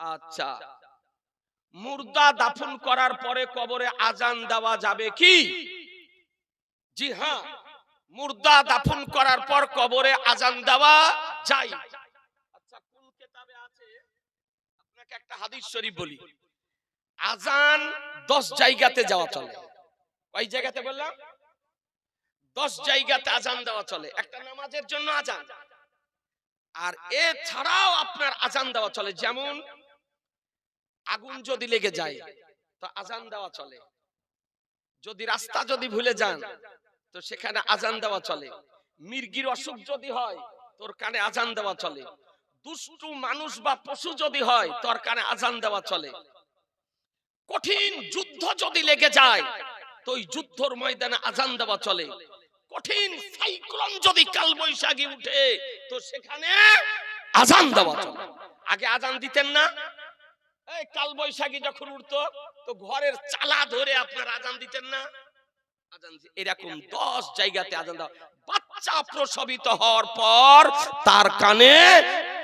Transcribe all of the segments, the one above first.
আচ্ছা। মুর্দা দাফন করার পরে কবরে আজান দেওয়া যাবে কি? জি হ্যাঁ। মুর্দা দাফন করার পর কবরে আজান দেওয়া যায়। আচ্ছা কোন কিতাবে আছে? আপনাকে একটা হাদিস শরীফ বলি। আজান দশ জায়গাতে যাওয়া চলে। কয় জায়গাতে বললাম? দশ জায়গাতে আজান দেওয়া চলে। একটা নামাজের জন্য আজান আর এ ছাড়াও আপনার আজান দেওয়া চলে। যেমন আগুন যদি লেগে যায় তো আজান দেওয়া চলে। যদি রাস্তা যদি ভুলে যান তো সেখানে আজান দেওয়া চলে। মির্গির অসুখ যদি হয় তোর কানে আজান দেওয়া চলে। দুষ্টু মানুষ বা পশু যদি হয় তোর কানে আজান দেওয়া চলে। কঠিন যুদ্ধ যদি লেগে যায় তো ওই যুদ্ধর ময়দানে আজান দেওয়া চলে। কঠিন সাইক্লোন যদি কাল বৈশাখী উঠে তো সেখানে আজান দেওয়া চলে। আগে আজান দিতেন না এই কাল বৈশাখী যখন উঠতো, তো ঘরের চালা ধরে আপনার আজান দিতেন না? এরকম দশ জায়গাতে আজান দেওয়া বাচ্চা প্রসবিত হওয়ার পর তার কানে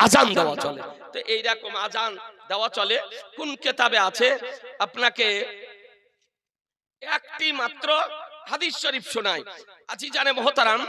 আজান দেওয়া চলে। তো এইরকম আজান দেওয়া চলে। কোন কেতাবে আছে? আপনাকে একটি মাত্র হাদিস শরীফ শোনায় আজি জানে মহতারাম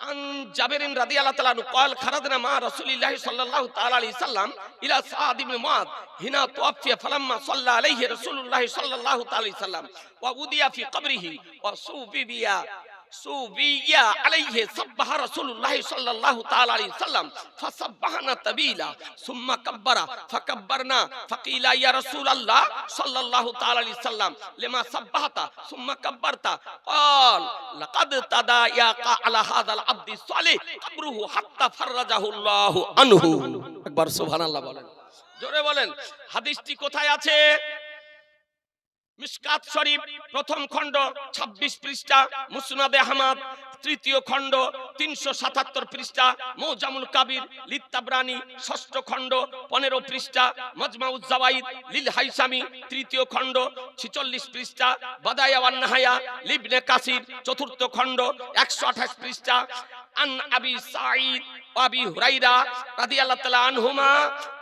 عن جابر رضي الله تعالى عنه قال خرجنا مع رسول الله صلى الله تعالى عليه وسلم الى سعد بن معاذ هنا توفي فلما صلى عليه رسول الله صلى الله تعالى عليه وسلم وودي في قبره وصوفي بيا صوفيا عليه صبح رسول الله صلى الله تعالى عليه وسلم فصبحنا طويلا ثم كبر فكبرنا فقيل يا رسول الله صلى الله تعالى عليه وسلم لما صبحت ثم كبرت قال لقد تضايق على هذا العبد الصالح قبره حتى فرجه الله عنه একবার সুবহানাল্লাহ বলেন জোরে বলেন হাদিসটি কোথায় আছে মিশকাত শরীফ, প্রথম খণ্ড ২৬ পৃষ্ঠা, মুসনাদে আহমদ, তৃতীয় খণ্ড, তিনশো সাতাত্তর পৃষ্ঠা, মৌজামুল কাবির, লিত্তাবরানি, ষষ্ঠ খণ্ড, পনেরো পৃষ্ঠা, মজমাউজ জাওয়াইদ, লিল হাইসামি, তৃতীয় খণ্ড, ছিচল্লিশ পৃষ্ঠা বাদায়াওয়ান নাহায়া, লিবনে কাসির, চতুর্থ খণ্ড, একশো আঠাশ পৃষ্ঠা, আন আবি সাঈদ, আবি হুরাইরা রাদিয়াল্লাহু তাআলা আনহুমা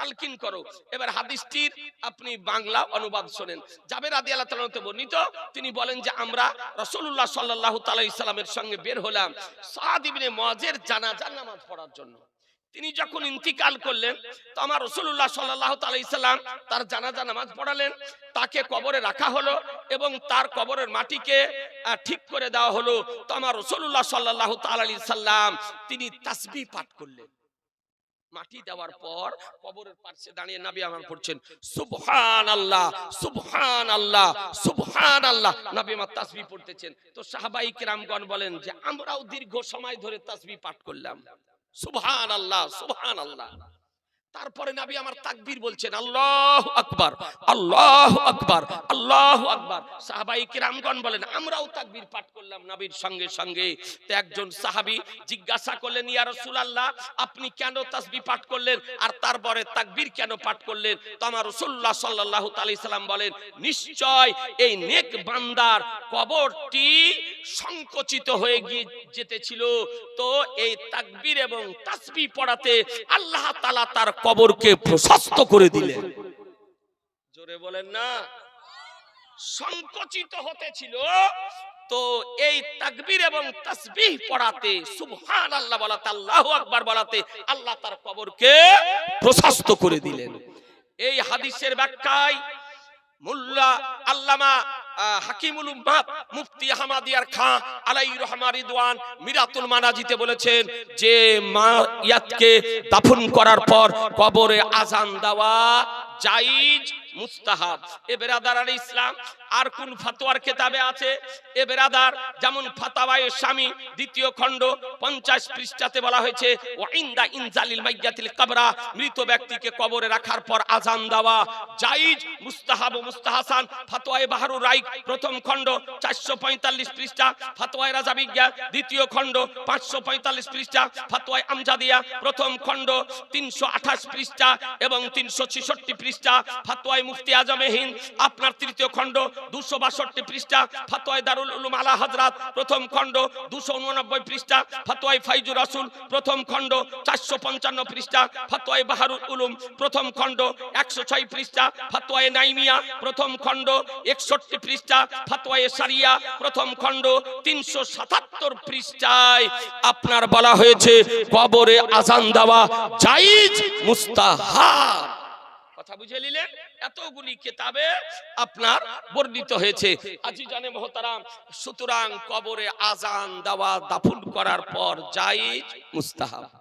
তালকিন করো। এবার হাদিসটির আপনি বাংলা অনুবাদ শোনেন। জাবের আদি আল্লাহ তাআলা বর্ণিত, তিনি বলেন যে আমরা রাসূলুল্লাহ সাল্লাল্লাহু আলাইহি সাল্লামের সঙ্গে বের হলাম সাদ ইবনে মুআজের জানাজা নামাজ পড়ার জন্য। তিনি যখন ইন্তিকাল করলেন, তো আমার রসুল্লাহ সাল্লাহ তালাইসাল্লাম তার জানাজা নামাজ পড়ালেন, তাকে কবরে রাখা হলো এবং তার কবরের মাটিকে ঠিক করে দেওয়া হলো। তো আমার রসুল্লাহ সাল্লাহ তালি সাল্লাম তিনি তাসবি পাঠ করলেন। মাটি দেওয়ার পর কবরের পাশে দাঁড়িয়ে নাবি আমার পড়ছেন সুবহান আল্লাহ সুবহান আল্লাহ সুবহান আল্লাহ নাবি আমার তাসবি পড়তেছেন। তো সাহাবাই কিরামগণ বলেন যে আমরাও দীর্ঘ সময় ধরে তাসবি পাঠ করলাম। সুবহান আল্লাহ সুবহান আল্লাহ তারপরে নবী আমার তাকবীর বলছেন, আল্লাহ আকবার আল্লাহ আকবার আল্লাহ আকবার। সাহাবাই কিরামগণ বলেন, আমরাও তাকবীর পাঠ করলাম নবীর সঙ্গে সঙ্গে। তো একজন সাহাবী জিজ্ঞাসা করলেন, ইয়া রাসূলুল্লাহ, আপনি কেন তাসবিহ পাঠ করলেন? আর তারপরে তাকবীর কেন পাঠ করলেন? তো আমার রাসূলুল্লাহ সাল্লাল্লাহু আলাইহি সাল্লাম বলেন, নিশ্চয় এই নেক বান্দার কবরটি সংকুচিত হয়ে গিয়ে যেতেছিল। তো এই তাকবীর এবং তাসবিহ পড়াতে আল্লাহ তাআলা তার কবরকে প্রশস্ত করে দিলেন জোরে বলেন না। সংকুচিত হতেছিল তো এই তাকবীর এবং তাসবিহ পড়াতে সুবহান আল্লাহ বলাতে, আল্লাহু আকবার বলাতে আল্লাহ তার কবরকে প্রশস্ত করে দিলেন। এই হাদিসের ব্যাখ্যায় মুল্লা আল্লামা হাকিমুল উম্মাত মুফতি আহমাদিয়ার খাঁ আলাই রহমান রিদওয়ান মিরাতুল মানাজিতে বলেছেন যে মা ইয়াতকে দাফন করার পর কবরে আজান দেওয়া জাইজ মুস্তাহাব। এ বেরাদার আর ইসলাম, আর কোন ফাতোয়ার কেতাবে আছে? এ বেরাদার, যেমন ফাতাওয়ায়ে স্বামী দ্বিতীয় খণ্ড, পঞ্চাশ পৃষ্ঠাতে বলা হয়েছে ও ইন্দা ইনজালিল মাইয়াতিল কাবরা মৃত ব্যক্তিকে কবরে রাখার পর আজান দেওয়া জাইজ মুস্তাহাব ও মুস্তাহাসান, ফাতোয়ায়ে বাহারুর রাইক প্রথম খণ্ড চারশো পঁয়তাল্লিশ পৃষ্ঠা, ফাতোয়ায়ে রাজা বিজ্ঞা দ্বিতীয় খণ্ড পাঁচশো পঁয়তাল্লিশ পৃষ্ঠা, ফাতোয়ায়ে আমজাদিয়া। প্রথম খণ্ড তিনশো আঠাশ পৃষ্ঠা এবং তিনশো ছেষট্টি পৃষ্ঠা, ফাতোয়ায়ে মুফতি আজমে হিন্দ। আপনার তৃতীয় খণ্ড দুশো বাষট্টি পৃষ্ঠা, ফাতোয়ায়ে দারুল উলুম আলা হজরত প্রথম খণ্ড দুশো উননব্বই পৃষ্ঠা, ফাতোয়ায়ে ফাইজুর রাসুল। প্রথম খণ্ড চারশো পঞ্চান্ন পৃষ্ঠা, ফাতোয়ায়ে বাহারুল উলুম। প্রথম খণ্ড একশো ছয় পৃষ্ঠা, ফাতোয়ায়ে নাইমিয়া। প্রথম খণ্ড একষট্টি পৃষ্ঠা ফাতোয়ায়ে সারিয়া, প্রথম খণ্ড, তিনশো সাতাত্তর পৃষ্ঠায় আপনার বলা হয়েছে, কবরে আজান দেওয়া জাইজ মুস্তাহাব। কথা বুঝে এতগুলি কেতাবে আপনার বর্ণিত হয়েছে। আজি জানে মহতারাম, সুতরাং কবরে আজান দেওয়া দাফন করার পর জাইজ মুস্তাহাব।